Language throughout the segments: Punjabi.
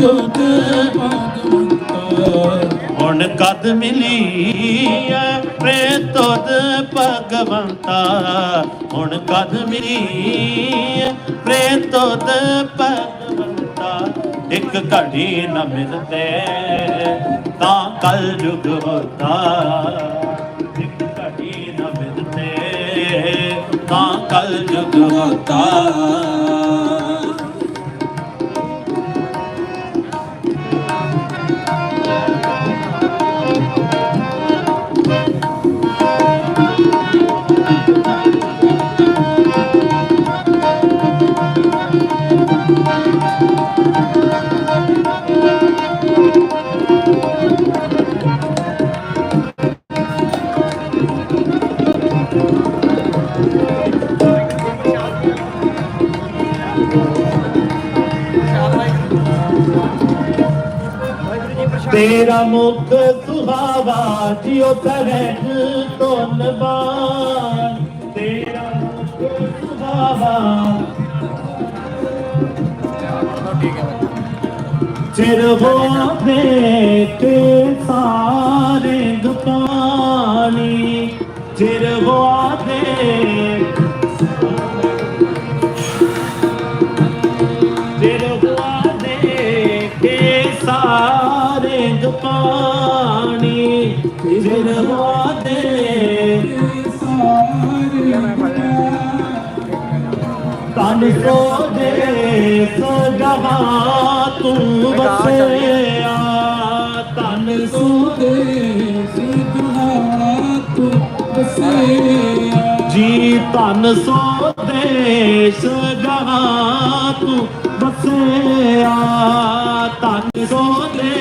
ਤੁਧ ਹੁਣ ਕਦ ਮਿਲੀ ਐ ਪ੍ਰੇ ਭਗਵੰਤਾ? ਹੁਣ ਕਦ ਮਿਲੀ ਐ ਪ੍ਰੇ ਭਗਵੰਤਾ? ਇੱਕ ਘੜੀ ਨ ਮਿਲਤੇ ਤਾਂ ਕਲ ਜੁਗ ਹੋਤਾ ਇੱਕ ਘੜੀ ਨ ਮਿਲਤੇ ਤਾਂ ਕਲ ਜੁਗ ਹੋਤਾ ਤੇਰਾ ਮੁਖ ਸੁਹਾਵਾ ਜਿਉ ਕਰਹਿ ਧੁਨਬਾਨ ਤੇਰਾ ਮੁਖ ਸੁਹਾਵਾ। ਚਿਰ ਹੋਵੇ ਕੇ ਸਾਰੇ ਸਾਰੇ ਗਪਾਨੀ ਚਿਰ ਹੋਵੇ ਤਨ ਸੋ ਦੇ ਸੋ ਜਹਾਂ ਤੂੰ ਵਸਿਆ। ਤਨ ਸੋ ਸੁਦੇ ਸਿਧਾ ਤੂੰ ਬਸਿਆ ਜੀ ਤਨ ਸੋ ਦੇਸ ਜਹਾਂ ਤੂੰ ਵਸਿਆ। ਤਨ ਸੋ ਦੇ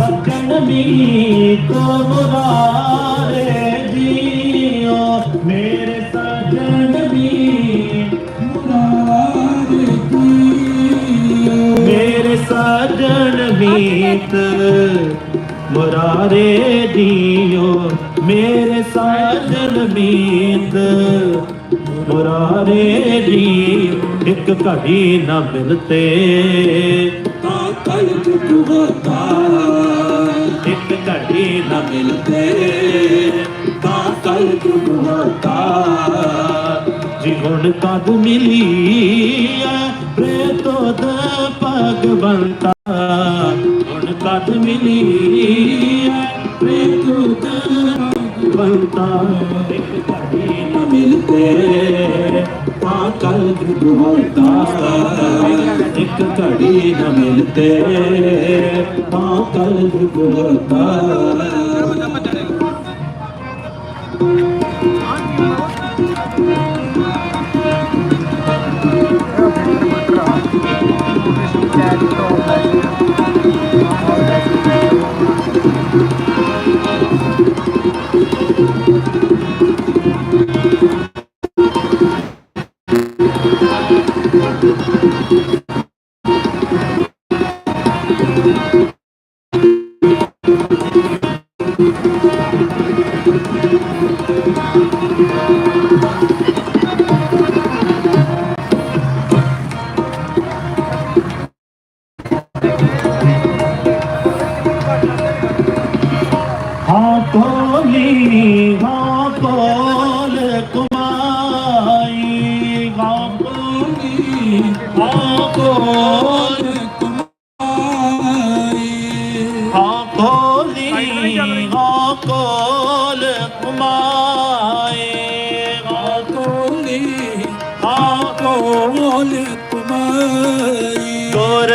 ਮੇਰੇ ਸੱਜਣ ਮੀਤ ਮੁਰਾਰੇ ਜੀਓ। ਮੇਰੇ ਸੱਜਣ ਮੀਤ ਮੁਰਾਰੇ ਕੀਓ ਮੇਰੇ ਸਾਜਣ ਮੀਤ ਮੁਰਾਰੇ ਜੀਓ। ਮੇਰੇ ਸਾਜਣ ਮੀਤ ਮੁਰਾਰੇ ਜੀਓ। ਇੱਕ ਘੜੀ ਨਾ ਮਿਲਤੇ। ਤਾਂ ਕਲ ਜੁਗ ਹੋਤਾ ਇੱਕ ਘੜੀ ਨਾ ਮਿਲਤੇ ਤਾਂ ਕਲ ਜੁਗ ਹੋਤਾ ਜੀ ਹੁਣ ਕਦ ਮਿਲੀ ਪ੍ਰੇਤੋ ਦ ਭਗਵੰਤਾ ਹੁਣ ਕਦ ਮਿਲੀ ਪ੍ਰੇਤੋ ਦ ਭਗਵੰਤਾ ਇੱਕ ਘੜੀ ਨਾ ਮਿਲਤੇ ਤਾਂ ਕਲ ਜੁਗ ਹੋਤਾ ਇੱਕ ਘੜੀ ਨਾ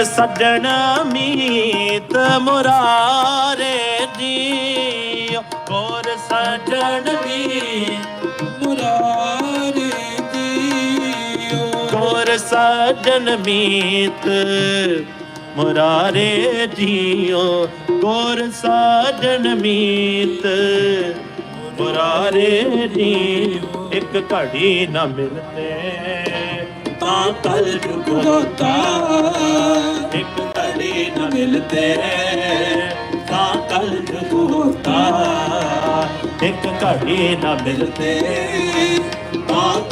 ਸੱਜਣ ਮੀਤ ਮੁਰਾਰੇ ਜੀ ਗੁਰ ਸੱਜਣ ਮੀਤ ਗੁਰ ਮੀਤ। ਮੁਰਾਰੇ ਜੀਓ ਗੋਰ ਸੱਜਣ ਮੀਤ। ਮੁਰਾਰੇ ਜੀ ਇੱਕ ਘੜੀ ਨਾ ਮਿਲਤੇ। ਤਾਂ ਕਲ ਜੁਗ ਹੋਤਾ ਇੱਕ ਘੜੀ ਨਾ ਮਿਲਤੇ। ਤਾਂ ਕਲ ਜੁਗ ਹੋਤਾ ਇੱਕ ਘੜੀ ਨਾ ਮਿਲਤੇ।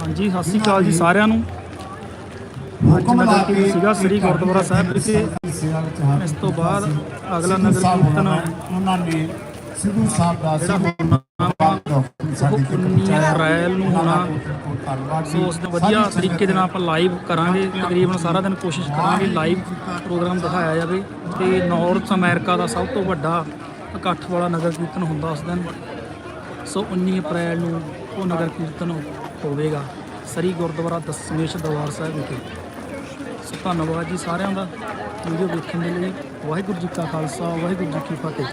ਹਾਂਜੀ ਸਤਿ ਸ਼੍ਰੀ ਅਕਾਲ ਜੀ ਸਾਰਿਆਂ ਨੂੰ। ਹੁਕਮ ਲਾ ਕੇ ਸੀਗਾ ਸ੍ਰੀ ਗੁਰਦੁਆਰਾ ਸਾਹਿਬ ਵਿਖੇ। ਇਸ ਤੋਂ ਬਾਅਦ ਅਗਲਾ ਨਗਰ ਕੀਰਤਨ ਹੋਣਾ, ਉਹਨਾਂ ਨੇ ਸਿੱਧੂ ਸਾਹਿਬ ਦਾ ਜਿਹੜਾ ਸਾਡੇ ਅਪ੍ਰੈਲ ਨੂੰ ਹੋਣਾ। ਸੋ ਉਸ ਦਿਨ ਵਧੀਆ ਤਰੀਕੇ ਦੇ ਨਾਲ ਆਪਾਂ ਲਾਈਵ ਕਰਾਂਗੇ। ਤਕਰੀਬਨ ਸਾਰਾ ਦਿਨ ਕੋਸ਼ਿਸ਼ ਕਰਾਂਗੇ ਲਾਈਵ ਪ੍ਰੋਗਰਾਮ ਦਿਖਾਇਆ ਜਾਵੇ। ਤੇ ਨਾਰਥ ਅਮਰੀਕਾ ਦਾ ਸਭ ਤੋਂ ਵੱਡਾ ਇਕੱਠ ਵਾਲਾ ਨਗਰ ਕੀਰਤਨ ਹੁੰਦਾ ਉਸ ਦਿਨ। ਸੋ 19 ਅਪ੍ਰੈਲ ਨੂੰ ਉਹ ਨਗਰ ਕੀਰਤਨ ਹੋਵੇਗਾ, ਸ੍ਰੀ ਗੁਰਦੁਆਰਾ ਦਸਮੇਸ਼ ਦਰਬਾਰ ਸਾਹਿਬ ਵਿਖੇ। ਸੋ ਧੰਨਵਾਦ ਜੀ ਸਾਰਿਆਂ ਦਾ। ਵੀਡੀਓ ਦੇਖਣ ਦੇ ਲਈ ਵਾਹਿਗੁਰੂ ਜੀ ਕਾ ਖਾਲਸਾ, ਵਾਹਿਗੁਰੂ ਜੀ ਕੀ ਫਤਿਹ।